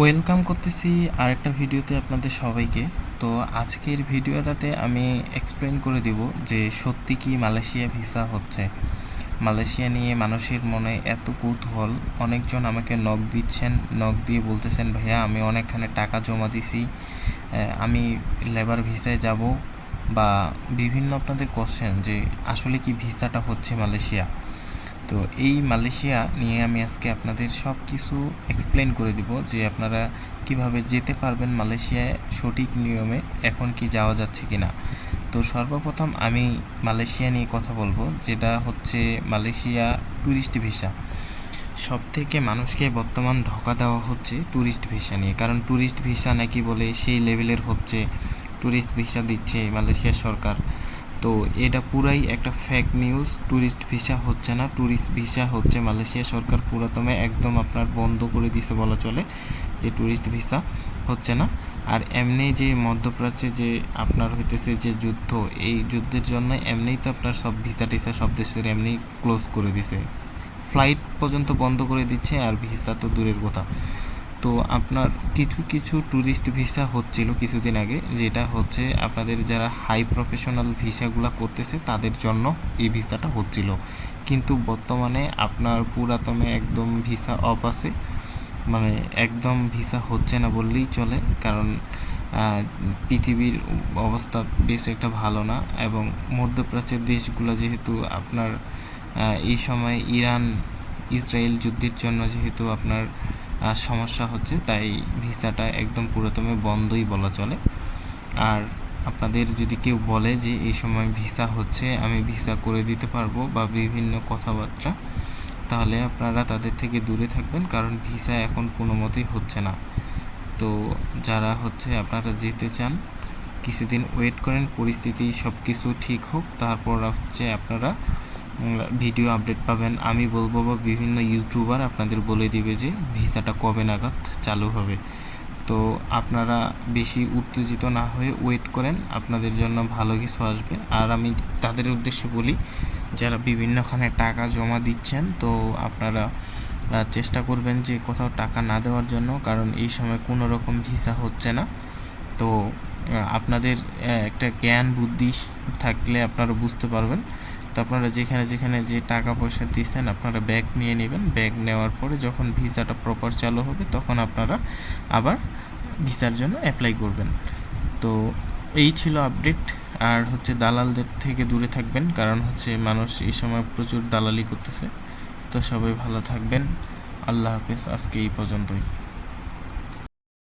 Welcome করতেছি আরেকটা ভিডিওতে আপনাদের সবাইকে। তো আজকের ভিডিওটাতে আমি এক্সপ্লেন করে দিব যে সত্যি কি মালয়েশিয়া ভিসা হচ্ছে। মালয়েশিয়া নিয়ে মানুষের মনে এত কৌতূহল, অনেকজন আমাকে নক দিচ্ছেন নক দিয়ে বলতেছেন, ভাইয়া, আমি অনেকখানে টাকা জমা দিছি আমি লেবার ভিসায় যাব। বা বিভিন্ন আপনাদের কোশ্চেন যে আসলে কি ভিসাটা হচ্ছে মালয়েশিয়া। তো এই মালয়েশিয়া নিয়ে আমি আজকে আপনাদের সব কিছু এক্সপ্লেন করে দিব যে আপনারা কীভাবে যেতে পারবেন মালয়েশিয়ায় সঠিক নিয়মে, এখন কি যাওয়া যাচ্ছে কি না তো সর্বপ্রথম আমি মালয়েশিয়া নিয়ে কথা বলব, যেটা হচ্ছে মালয়েশিয়া ট্যুরিস্ট ভিসা সব থেকে মানুষকে বর্তমান ধোকা দেওয়া হচ্ছে ট্যুরিস্ট ভিসা নিয়ে, কারণ ট্যুরিস্ট ভিসা নাকি বলে সেই লেভেলের হচ্ছে ট্যুরিস্ট ভিসা দিচ্ছে মালয়েশিয়া সরকার। তো এটা পুরাই একটা ফেক নিউজ ট্যুরিস্ট ভিসা হচ্ছে না ট্যুরিস্ট ভিসা হচ্ছে মালয়েশিয়া সরকার পুরাতমে একদম আপনার বন্ধ করে দিছে বলা চলে যে ট্যুরিস্ট ভিসা হচ্ছে না। আর এমনি যে মধ্যপ্রাচ্যে যে আপনার হইতেছে যে যুদ্ধ, এই যুদ্ধের জন্য এমনিই তো আপনার সব ভিসা টিসা সব দেশের এমনি ক্লোজ করে দিছে। ফ্লাইট পর্যন্ত বন্ধ করে দিচ্ছে আর ভিসা তো দূরের কথা। তো আপনার কিছু কিছু ট্যুরিস্ট ভিসা হচ্ছিল কিছুদিন আগে, যেটা হচ্ছে আপনাদের যারা হাই প্রফেশনাল ভিসাগুলো করতেছে, তাদের জন্য এই ভিসাটা হচ্ছিল। কিন্তু বর্তমানে আপনার পুরাতনে একদম ভিসা অফ আছে। মানে একদম ভিসা হচ্ছে না বললেই চলে, কারণ পৃথিবীর অবস্থা বেশ একটা ভালো না এবং মধ্যপ্রাচ্যের দেশগুলো যেহেতু আপনার এই সময় ইরান, ইসরায়েল যুদ্ধের জন্য যেহেতু আপনার সমস্যা হচ্ছে তাই ভিসাটা একদম পুরোতমে বন্ধই বলা চলে। আর আপনাদের যদি কেউ বলে যে এই সময় ভিসা হচ্ছে, আমি ভিসা করে দিতে পারব বা বিভিন্ন কথাবার্তা, তাহলে আপনারা তাদের থেকে দূরে থাকবেন, কারণ ভিসা এখন কোনো মতেই হচ্ছে না। তো যারা হচ্ছে, আপনারা যেতে চান, কিছুদিন ওয়েট করেন, পরিস্থিতি সব কিছু ঠিক হোক, তারপর হচ্ছে আপনারা ভিডিও আপডেট পাবেন। আমি বলব বা বিভিন্ন ইউটিউবার আপনাদের বলে দিবে যে ভিসাটা কবে নাগাদ চালু হবে। তো আপনারা বেশি উত্তেজিত না হয়ে ওয়েট করেন, আপনাদের জন্য ভালো কিছু আসবে। আর আমি তাদের উদ্দেশ্যে বলি, যারা বিভিন্নখানে টাকা জমা দিচ্ছেন, তো আপনারা চেষ্টা করবেন যে কোথাও টাকা না দেওয়ার জন্য, কারণ এই সময় কোনো রকম ভিসা হচ্ছে না। তো আপনাদের একটা জ্ঞান, বুদ্ধি থাকলে আপনারা বুঝতে পারবেন। তো আপনারা যেখানে যেখানে যে টাকা পয়সা দিচ্ছেন, আপনারা ব্যাগ নিয়ে নেবেন। ব্যাগ নেওয়ার পরে যখন ভিসাটা প্রপার চালু হবে, তখন আপনারা আবার ভিসার জন্য অ্যাপ্লাই করবেন। তো এই ছিল আপডেট আর হচ্ছে দালালদের থেকে দূরে থাকবেন, কারণ হচ্ছে মানুষ এই সময় প্রচুর দালালি করতেছে। তো সবাই ভালো থাকবেন। আল্লাহ হাফেজ। আজকে এই পর্যন্তই।